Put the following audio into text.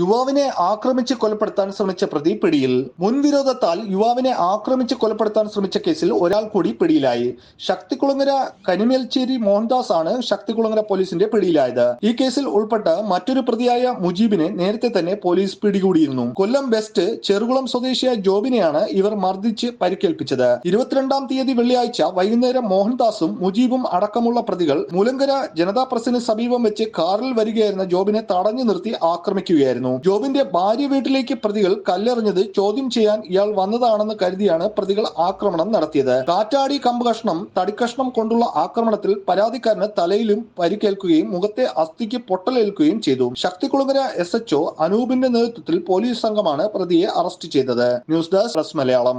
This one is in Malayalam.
യുവാവിനെ ആക്രമിച്ച് കൊലപ്പെടുത്താൻ ശ്രമിച്ച പ്രതി പിടിയിൽ മുൻവിരോധത്താൽ യുവാവിനെ ആക്രമിച്ച് കൊലപ്പെടുത്താൻ ശ്രമിച്ച കേസിൽ ഒരാൾ കൂടി പിടിയിലായി. ശക്തികുളങ്ങര കനിമേൽച്ചേരി മോഹൻദാസ് ആണ് ശക്തികുളങ്ങര പോലീസിന്റെ പിടിയിലായത്. ഈ കേസിൽ ഉൾപ്പെട്ട മറ്റൊരു പ്രതിയായ മുജീബിനെ നേരത്തെ തന്നെ പോലീസ് പിടികൂടിയിരുന്നു. കൊല്ലം വെസ്റ്റ് ചെറുകുളം സ്വദേശിയായ ജോബിനെയാണ് ഇവർ മർദ്ദിച്ച് പരിക്കേൽപ്പിച്ചത്. ഇരുപത്തിരണ്ടാം തീയതി വെള്ളിയാഴ്ച വൈകുന്നേരം മോഹൻദാസും മുജീബും അടക്കമുള്ള പ്രതികൾ മുലങ്കര ജനതാ പ്രസിന് സമീപം വെച്ച് കാറിൽ വരികയായിരുന്ന ജോബിനെ തടഞ്ഞു നിർത്തി ആക്രമിക്കുകയായിരുന്നു. ജോബിന്റെ ഭാര്യ വീട്ടിലേക്ക് പ്രതികൾ കല്ലെറിഞ്ഞത് ചോദ്യം ചെയ്യാൻ ഇയാൾ വന്നതാണെന്ന് കരുതിയാണ് പ്രതികൾ ആക്രമണം നടത്തിയത്. കാറ്റാടി കമ്പ് കഷ്ണം തടിക്കഷ്ണം കൊണ്ടുള്ള ആക്രമണത്തിൽ പരാതിക്കാരന് തലയിലും പരിക്കേൽക്കുകയും മുഖത്തെ അസ്ഥിക്ക് പൊട്ടലേൽക്കുകയും ചെയ്തു. ശക്തികുളങ്ങര എസ് എച്ച്ഒ അനൂപിന്റെ നേതൃത്വത്തിൽ പോലീസ് സംഘമാണ് പ്രതിയെ അറസ്റ്റ് ചെയ്തത്. News desk press Malayalam.